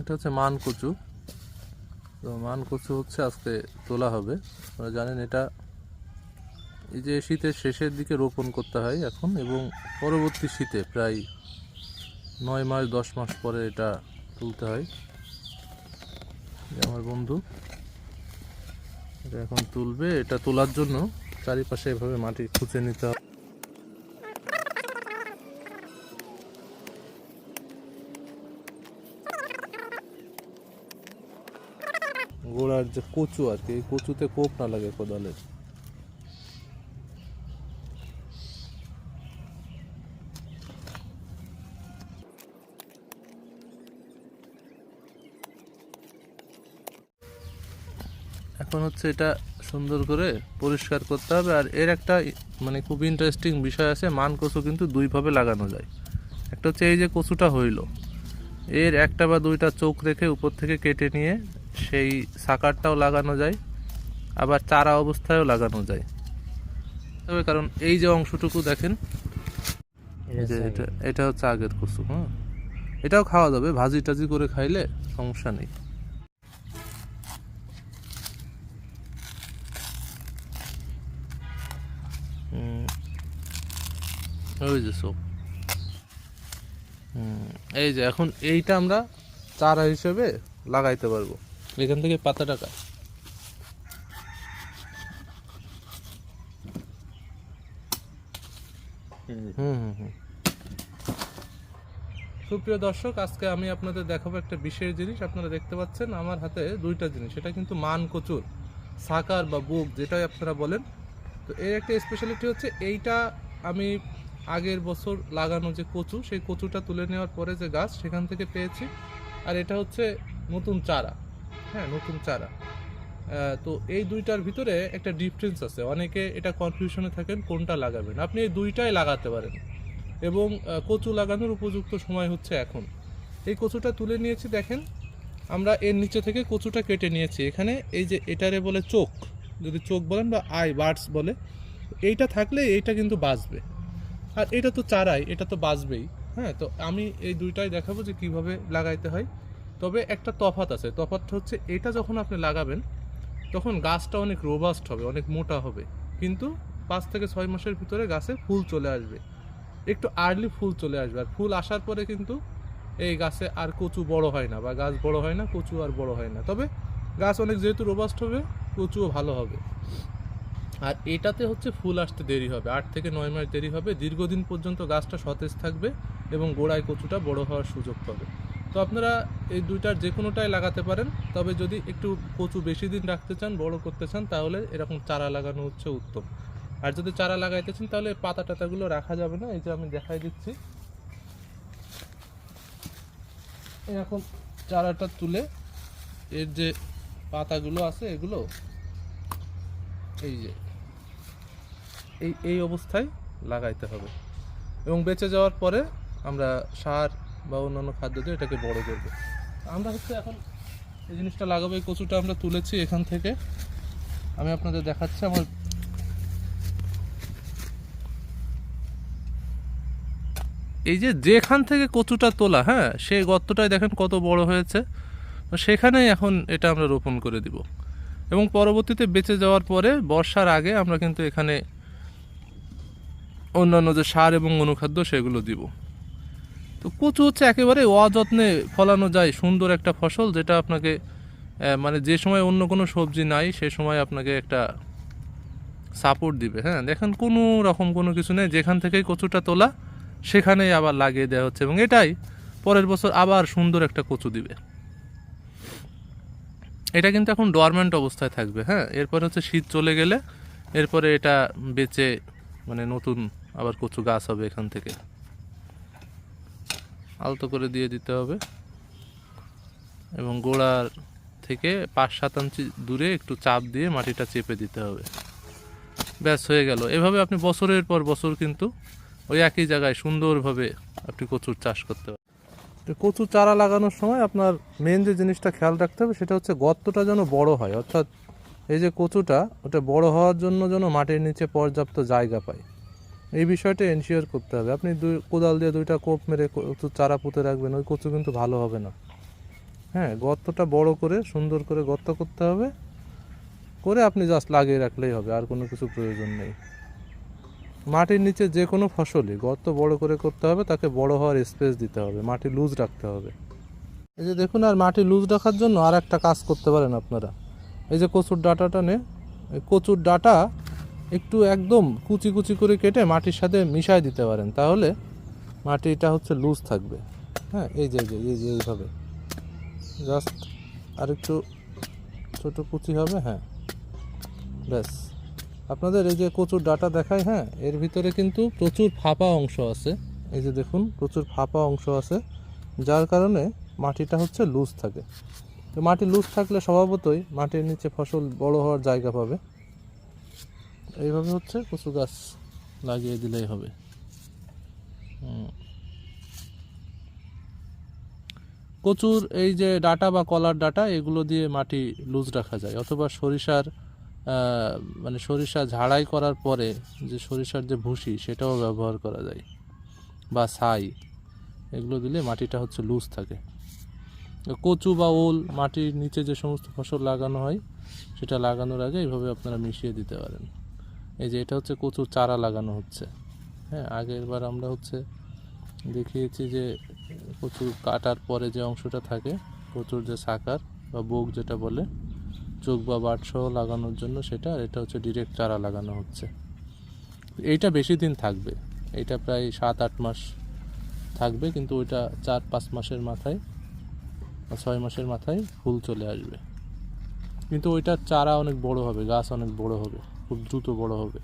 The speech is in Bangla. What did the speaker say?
এটা হচ্ছে মান কচু তো মান কচু হচ্ছে আজকে তোলা হবে। আপনারা জানেন এটা এই যে শীতের শেষের দিকে রোপণ করতে হয় এখন এবং পরবর্তী শীতে প্রায় নয় মাস, দশ মাস পরে এটা তুলতে হয়। আমার বন্ধু, এটা এখন তুলবে। এটা তোলার জন্য চারিপাশে এভাবে মাটি খুঁজে নিতে হবে। গোড়ার যে কচু আর কি কচুতে কোপ না লাগে কোদালের এখন হচ্ছে এটা সুন্দর করে পরিষ্কার করতে হবে, আর এর একটা মানে খুব ইন্টারেস্টিং বিষয় আছে, মান কচু কিন্তু দুইভাবে লাগানো যায়। একটা হচ্ছে এই যে কচুটা হইল, এর একটা বা দুইটা চোখ রেখে উপর থেকে কেটে নিয়ে সেই সাকারটাও লাগানো যায় আবার চারা অবস্থায়ও লাগানো যায়। তবে কারণ এই যে অংশটুকু দেখেন এই যে এটা এটা হচ্ছে আগের কচু হ্যাঁ? এটাও খাওয়া যাবে ভাজি টাজি করে খাইলে সমস্যা নেই। ওই যে সব। হুম, এই যে এখন এইটা আমরা চারা হিসেবে লাগাইতে পারব। এখান থেকে পাতা টাকা। সুপ্রিয় দর্শক, আজকে আমি আপনাদের দেখাবো একটা বিশেষ জিনিস। আপনারা দেখতে পাচ্ছেন আমার হাতে দুইটা জিনিস। এটা কিন্তু মান কচুর, সাকার বা বুক, যেটাই আপনারা বলেন। তো এর একটা স্পেশালিটি হচ্ছে, এইটা আমি আগের বছর লাগানো যে কচু, সেই কচুটা তুলে নেওয়ার পরে যে গাছ, সেখান থেকে পেয়েছি। আর এটা হচ্ছে নতুন চারা। হ্যাঁ নতুন চারা। তো এই দুইটার ভিতরে একটা ডিফারেন্স আছে। অনেকে এটা কনফিউশনে থাকেন, কোনটা লাগাবেন? আপনি এই দুইটাই লাগাতে পারেন। এবং কচু লাগানোর উপযুক্ত সময় হচ্ছে এখন। এই কচুটা তুলে নিয়েছি, দেখেন। আমরা এর নিচে থেকে কচুটা কেটে নিয়েছি। এখানে এই যে এটারে বলে চোখ। যদি চোখ বলেন বা আই বার্ডস বলে, এইটা থাকলে এইটা কিন্তু বাঁচবে। আর এটা তো চারাই, এটা তো বাঁচবেই। হ্যাঁ তো আমি এই দুইটাই দেখাবো যে কীভাবে লাগাইতে হয়। তবে একটা তফাত আছে। তফাতটা হচ্ছে এটা যখন আপনি লাগাবেন, তখন গাছটা অনেক রোবাস্ট হবে, অনেক মোটা হবে। কিন্তু পাঁচ থেকে ছয় মাসের ভিতরে গাছে ফুল চলে আসবে। একটু আর্লি ফুল চলে আসবে। আর ফুল আসার পরে কিন্তু এই গাছে আর কচু বড় হয় না, বা গাছ বড় হয় না, কচু আর বড় হয় না। তবে গাছ অনেক যেহেতু রোবাস্ট হবে, কচুও ভালো হবে। আর এটাতে হচ্ছে ফুল আসতে দেরি হবে। আট থেকে নয় মাস দেরি হবে। দীর্ঘদিন পর্যন্ত গাছটা সতেজ থাকবে এবং গোড়ায় কচুটা বড় হওয়ার সুযোগ পাবে। তো আপনারা এই দুইটার যে কোনোটাই লাগাতে পারেন। তবে যদি একটু কচু বেশি দিন রাখতে চান, বড় করতে চান, তাহলে এরকম চারা লাগানো হচ্ছে উত্তম। আর যদি চারা লাগাইতে চান, তাহলে পাতা টাতাগুলো রাখা যাবে না। এই যে আমি দেখাই দিচ্ছি। এরকম চারাটা তুলে এর যে পাতাগুলো আছে, এগুলো এই যে এই এই অবস্থায় লাগাইতে হবে। এবং বেঁচে যাওয়ার পরে আমরা সার বা অন্যান্য খাদ্য দিয়ে এটাকে বড় করব। আমরা হচ্ছে এখন এই জিনিসটা লাগাবো, এই কচুটা আমরা তুলেছি এখান থেকে। আমি আপনাদের দেখাচ্ছি আমার এই যে যেখান থেকে কচুটা তোলা হ্যাঁ সেই গর্তটাই দেখেন কত বড় হয়েছে। তো সেখানেই এখন এটা আমরা রোপণ করে দিব। এবং পরবর্তীতে বেঁচে যাওয়ার পরে বর্ষার আগে আমরা কিন্তু এখানে অন্যান্য যে সার এবং অনুখাদ্য সেগুলো দিব। তো কচু হচ্ছে একেবারে অযত্নে ফলানো যায় সুন্দর একটা ফসল, যেটা আপনাকে মানে যে সময় অন্য কোনো সবজি নাই, সে সময় আপনাকে একটা সাপোর্ট দিবে। হ্যাঁ দেখেন কোনো রকম কোনো কিছু নেই, যেখান থেকেই কচুটা তোলা, সেখানেই আবার লাগিয়ে দেওয়া হচ্ছে এবং এটাই পরের বছর আবার সুন্দর একটা কচু দিবে। এটা কিন্তু এখন ডরমেন্ট অবস্থায় থাকবে হ্যাঁ। এরপরে হচ্ছে শীত চলে গেলে, এরপরে এটা বেচে মানে নতুন আবার কচু গাছ হবে এখান থেকে। আলতো করে দিয়ে দিতে হবে। এবং গোড়ার থেকে পাঁচ সাত ইঞ্চি দূরে একটু চাপ দিয়ে মাটিটা চেপে দিতে হবে। ব্যাস, হয়ে গেল। এভাবে আপনি বছরের পর বছর কিন্তু ওই একই জায়গায় সুন্দরভাবে আপনি কচুর চাষ করতে পারেন কচু চারা লাগানোর সময় আপনার মেন যে জিনিসটা খেয়াল রাখতে হবে সেটা হচ্ছে গর্তটা যেন বড় হয়। অর্থাৎ এই যে কচুটা, ওটা বড় হওয়ার জন্য যেন মাটির নিচে পর্যাপ্ত জায়গা পায়। এই বিষয়টা এনশিওর করতে হবে। আপনি দুই কোদাল দিয়ে দুইটা কোপ মেরে চারা পুঁতে রাখবেন, ওই কচু কিন্তু ভালো হবে না। হ্যাঁ গর্তটা বড় করে, সুন্দর করে গর্ত করতে হবে। করে আপনি জাস্ট লাগিয়ে রাখলেই হবে, আর কোনো কিছু প্রয়োজন নেই। মাটির নিচে যে কোনো ফসলই গর্ত বড় করে করতে হবে, তাকে বড় হওয়ার স্পেস দিতে হবে, মাটি লুজ রাখতে হবে। এই যে দেখুন, আর মাটি লুজ রাখার জন্য আর একটা কাজ করতে পারেন আপনারা। এই যে কচুর ডাটাটা নে কচুর ডাটা একটু একদম কুচি কুচি করে কেটে মাটির সাথে মিশাই দিতে পারেন। তাহলে মাটিটা হচ্ছে লুজ থাকবে। হ্যাঁ এই যে এই যে এই যে, এইভাবে। জাস্ট আর একটু ছোটো কুচি হবে হ্যাঁ। ব্যাস। আপনাদের এই যে কচুর ডাটা দেখায় হ্যাঁ এর ভিতরে কিন্তু প্রচুর ফাঁপা অংশ আছে। এই যে দেখুন, প্রচুর ফাঁপা অংশ আছে, যার কারণে মাটিটা হচ্ছে লুজ থাকে। তো মাটি লুজ থাকলে স্বভাবতই মাটির নিচে ফসল বড় হওয়ার জায়গা পাবে। এইভাবে হচ্ছে কচু গাছ লাগিয়ে দিলেই হবে। কচুর এই যে ডাটা বা কলার ডাটা, এগুলো দিয়ে মাটি লুজ রাখা যায়। অথবা সরিষার মানে সরিষা ঝাড়াই করার পরে যে সরিষার যে ভুসি, সেটাও ব্যবহার করা যায়। বা ছাই, এগুলো দিলে মাটিটা হচ্ছে লুজ থাকে। কচু বা ওল, মাটির নিচে যে সমস্ত ফসল লাগানো হয়, সেটা লাগানোর আগে এইভাবে আপনারা মিশিয়ে দিতে পারেন। এই যে এটা হচ্ছে কচুর চারা লাগানো হচ্ছে। হ্যাঁ আগের বার আমরা হচ্ছে দেখিয়েছি যে কচুর কাটার পরে যে অংশটা থাকে, কচুর যে সাকার বা বোক যেটা বলে, চোখ বা বাট সহ লাগানোর জন্য সেটা, আর এটা হচ্ছে ডিরেক্ট চারা লাগানো হচ্ছে। এইটা বেশি দিন থাকবে। এইটা প্রায় সাত আট মাস থাকবে, কিন্তু ওইটা চার পাঁচ মাসের মাথায় বা ছয় মাসের মাথায় ফুল চলে আসবে। কিন্তু ওইটার চারা অনেক বড় হবে, গাছ অনেক বড় হবে। খুব দ্রুত বড় হবে।